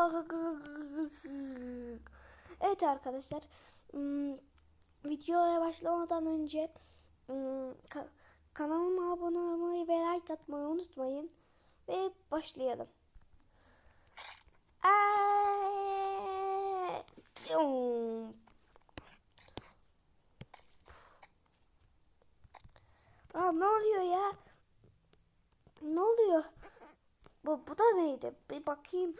Evet arkadaşlar. hmm, Videoya başlamadan önce hmm, ka- kanalıma abone olmayı ve like atmayı unutmayın. Ve başlayalım. Aa, ne oluyor ya? Ne oluyor? Bu, bu da neydi? Bir bakayım.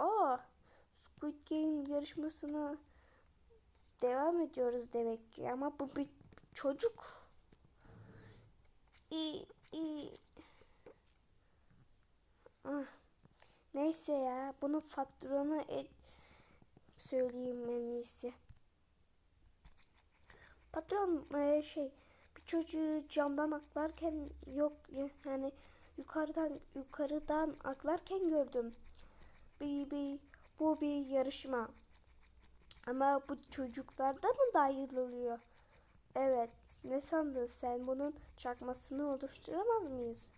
Aa, Squid Game yarışmasına devam ediyoruz demek ki. Ama bu bir çocuk. İyi, iyi. Ah, neyse ya, bunu patrona et söyleyeyim en iyisi. Patron e, şey bir çocuğu camdan aklarken yok yani yukarıdan yukarıdan aklarken gördüm. Bir, bu bir yarışma. Ama bu çocuklarda mı dahil? Evet. Ne sandın sen? Bunun çakmasını oluşturamaz mıyız?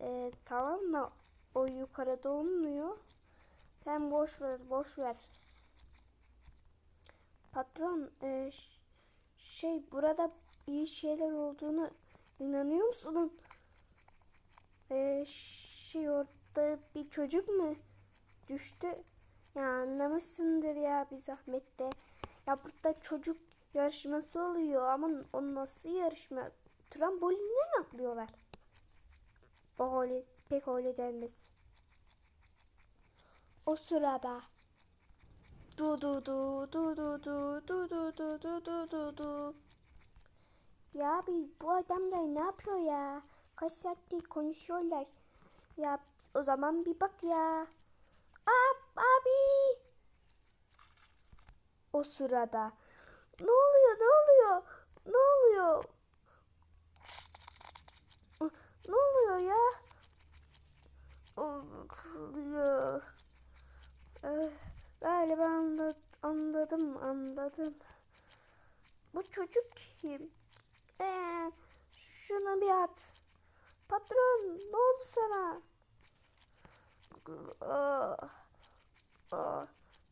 Ee, tamam da o yukarıda olmuyor. Sen boş ver, boş ver. Patron, e, şey burada iyi şeyler olduğunu inanıyor musun? Ee, şey orada bir çocuk mu düştü? Ya anlamışsındır ya bir zahmet de. Ya burada çocuk yarışması oluyor ama o nasıl yarışma? Trambolinle mi atlıyorlar? O öyle, pek öyle denmez. O sırada du du du du du du du du du du du du du Ya abi bu adamlar ne yapıyor ya? Kaç saattir konuşuyorlar. Ya o zaman bir bak ya. Ab, abi. O sırada. Ne oluyor ne oluyor? Ne oluyor? Ne oluyor ya? Galiba anla- anladım anladım. Bu çocuk kim? Ee, şunu bir at. Patron ne oldu sana?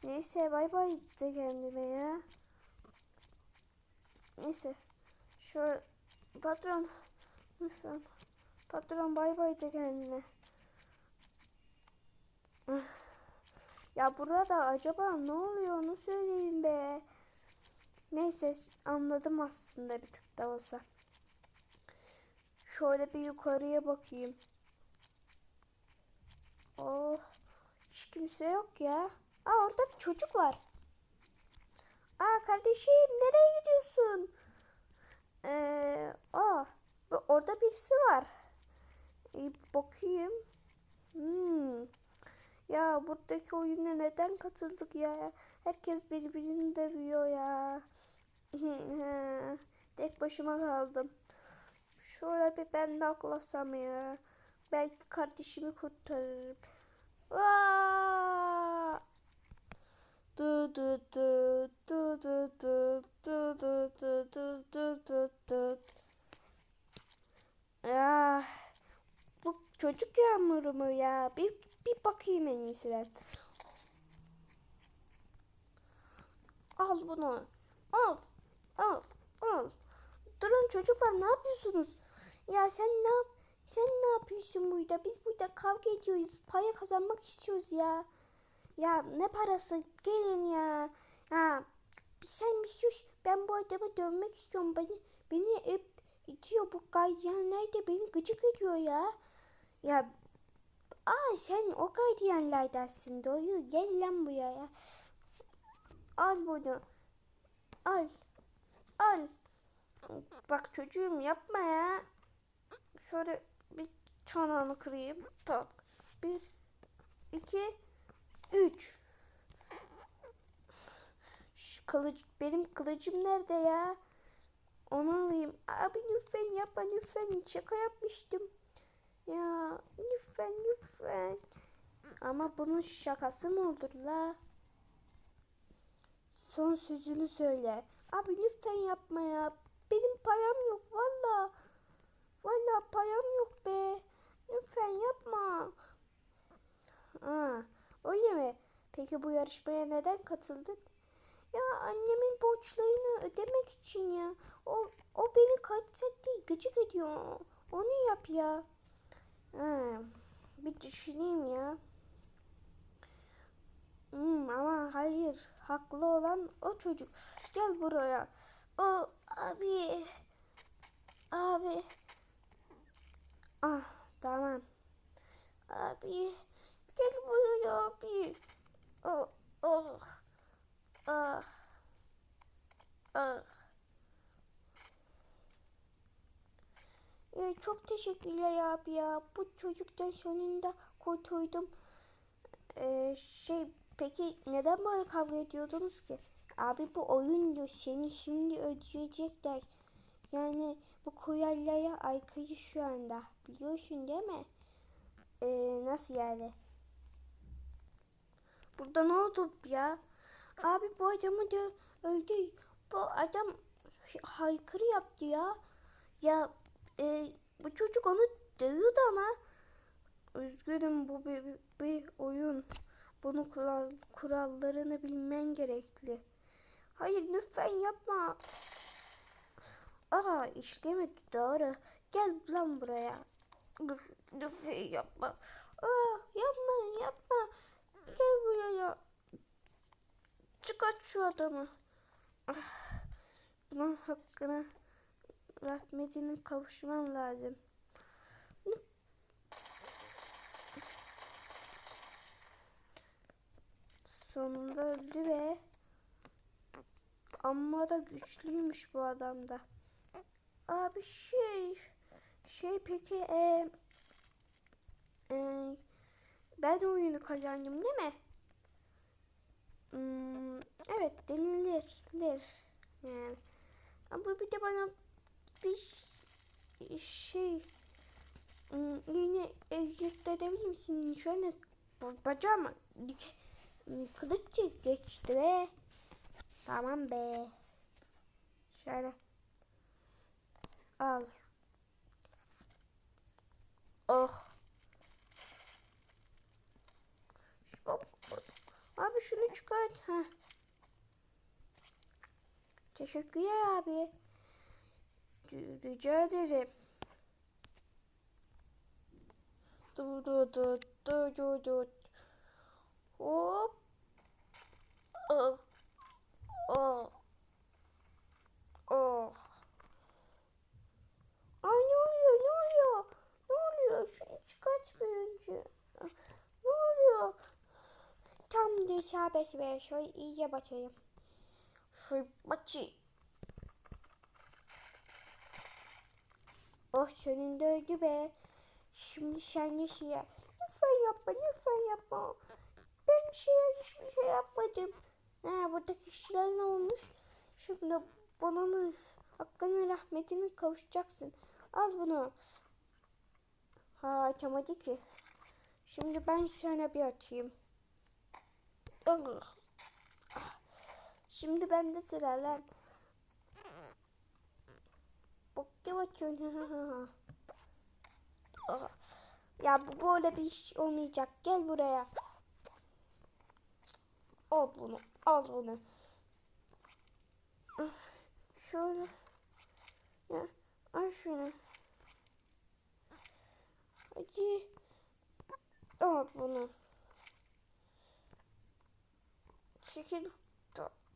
Neyse bay bay de kendime ya. Neyse. Şu patron lütfen. Patron bay bay de kendine. Ya burada acaba ne oluyor onu söyleyeyim be. Neyse anladım aslında bir tık da olsa. Şöyle bir yukarıya bakayım. Oh, hiç kimse yok ya. Aa orada bir çocuk var. Aa kardeşim nereye gidiyorsun? Ee, aa orada birisi var. İyi bakayım. Hmm. Ya buradaki oyuna neden katıldık ya? Herkes birbirini dövüyor ya. Tek başıma kaldım. Şöyle bir ben de aklasam ya. Belki kardeşimi kurtarırım. Aa! Du du du du du du du du du du du du du. Ah, bu çocuk yağmuru mu ya? Bir, bir bakayım en iyisi. Al bunu. Al. Al. Al. Durun çocuklar ne yapıyorsunuz? Ya sen ne yap? Sen ne yapıyorsun burada? Biz burada kavga ediyoruz. Para kazanmak istiyoruz ya. Ya ne parası? Gelin ya. Ya sen bir sus. Ben bu adamı dövmek istiyorum. Beni beni hep itiyor bu gardiyanlar da beni gıcık ediyor ya. Ya aa sen o gardiyanlardansın doğru. Gel lan buraya ya. Al bunu. Al. Al. Bak çocuğum yapma ya. Çanağını kırayım. Tak. Bir, iki, üç. Şu kılıç, benim kılıcım nerede ya? Onu alayım. Abi lütfen yapma lütfen. Şaka yapmıştım. Ya lütfen lütfen. Ama bunun şakası mı olur la? Son sözünü söyle. Abi lütfen yapma ya. Benim param yok valla. Valla param yok be. Lütfen yapma. Peki bu yarışmaya neden katıldın? Ya annemin borçlarını ödemek için ya. O, o beni değil gıcık ediyor. Onu yap ya. Hmm, bir düşüneyim ya. Hmm, ama hayır. Haklı olan o çocuk. Gel buraya. O abi. Abi. Ah tamam. Abi. Gel buraya abi. Oh, oh. Ah. Ah. Ya çok teşekkürler abi ya. Bu çocuktan sonunda kurtuldum. Ee, şey peki neden böyle kavga ediyordunuz ki? Abi bu oyundu. Seni şimdi ödeyecekler. Yani bu kurallara aykırı şu anda. Biliyorsun değil mi? Ee, nasıl yani? Burada ne oldu ya? Abi bu adamı da öldü. Bu adam haykırı yaptı ya. Ya e, bu çocuk onu dövüyordu ama. Üzgünüm bu bir, bir, bir oyun. Bunun kural, kurallarını bilmen gerekli. Hayır lütfen yapma. Aa işlemedi doğru. Gel lan buraya. Lütfen, lütfen yapma. Aa yapma yapma. Gel buraya. Çıkart şu adamı. Ah, bunun hakkına rahmetine kavuşman lazım. Sonunda öldü ve amma da güçlüymüş bu adam da. Abi şey şey peki e, e, ben oyunu kazandım değil mi? Hmm, evet denilir. Yani. Ama bir de bana bir şey hmm, yine ehliyet edebilir misin? An bacağıma kılıç geçti ve tamam be. Şöyle al. Oh. Abi şunu çıkart. Ha. Teşekkürler abi. Rica ederim. Dur dur dur dur dur dur. Hop. Oh. Oh. Oh. Ay ne oluyor ne oluyor? Ne oluyor? Şunu çıkart bir önce. Ne oluyor? Tam da serbest ve şöyle iyice batayım. Şöyle batayım. Oh sonunda öldü be. Şimdi sen yaşa. Lütfen yapma lütfen yapma. Ben bir şey hiçbir şey yapmadım. Ha, buradaki kişiler ne olmuş? Şimdi bunun hakkını rahmetine kavuşacaksın. Al bunu. Ha açamadı ki. Şimdi ben sana bir atayım. Şimdi de sıra lan. Bok ne atıyorsun? Ya bu böyle bir iş olmayacak. Gel buraya. Al bunu. Al bunu. Şöyle. Ya, al şunu. Hadi. Al bunu. Şekil.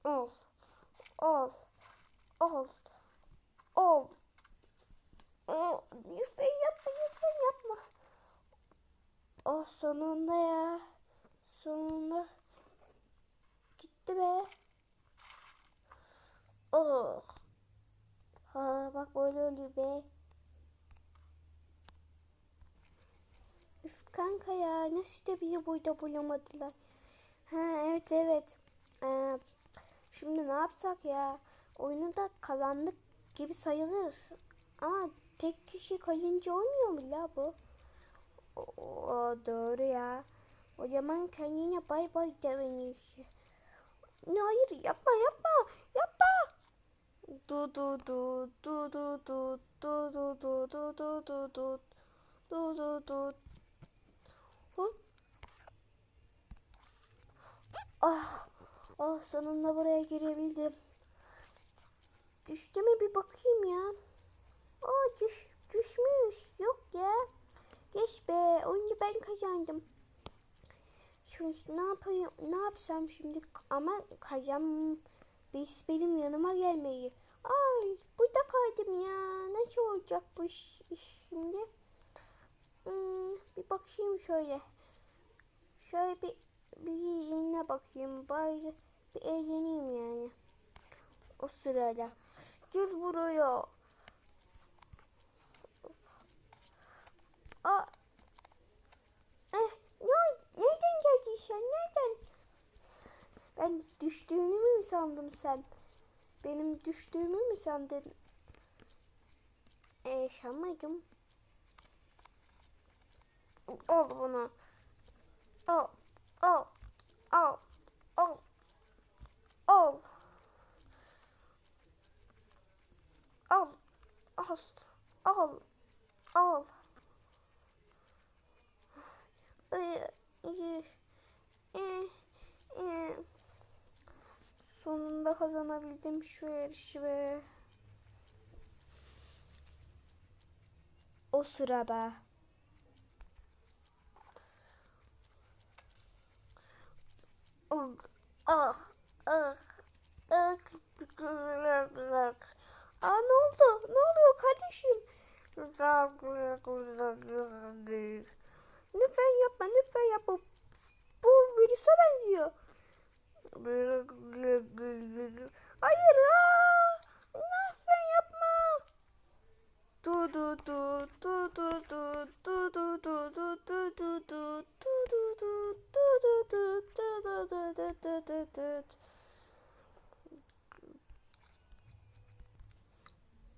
Al. Al. Al. Al. Lütfen yapma, lütfen yapma. Oh sonunda ya. Sonunda. Gitti be. Oh. Ha bak böyle oluyor be. Üf kanka ya nasıl da bizi burada bulamadılar. Ha evet evet. Ee, şimdi ne yapsak ya? Oyunu da kazandık gibi sayılır. Ama tek kişi kalınca olmuyor mu la bu? O, o doğru ya. O zaman kendine bay bay demeyiz. Hayır yapma yapma yapma. Du du du du du du du du du du du du du du du Ah, ah sonunda buraya girebildim. Düştü mü bir bakayım ya. Aa düş, düşmüş. Yok ya. Geç be. Oyunu ben kazandım. Şu ne yapayım? Ne yapsam şimdi? Ama kazan biz benim yanıma gelmeyi. Ay burada kaldım ya. Nasıl olacak bu iş, iş şimdi? Hmm, bir bakayım şöyle. Şöyle bir bir yerine bakayım. Bari bir eğleneyim yani. O sırada. Gel buraya. Aa. Eh, ne, nereden geldin sen? Nereden? Ben düştüğünü mü sandın sen? Benim düştüğümü mü sandın? Eee sanmadım. Al bunu. Al. Al. Al. Al. Al. Al. Al. Al. Al. Sonunda kazanabildim şu yarışı be. O sırada. Ah, ah, ah, ah. Aa ne oldu? Ne oluyor kardeşim? Lütfen yapma, lütfen yapma. Bu virüse benziyor.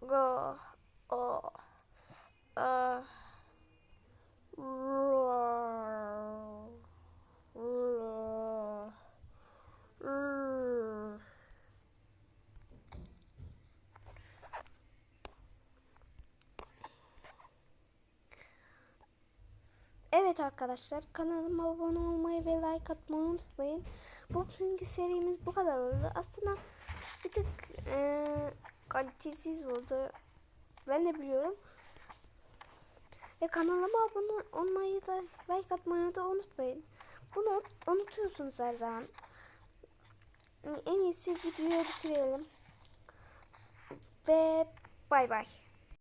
Roar, roar. Evet arkadaşlar kanalıma abone olmayı ve like atmayı unutmayın. Bugünkü serimiz bu kadar oldu. Aslında bir tık eee, kalitesiz oldu. Ben de biliyorum. Ve kanalıma abone olmayı da like atmayı da unutmayın. Bunu unutuyorsunuz her zaman. En iyisi videoyu bitirelim. Ve bay bay.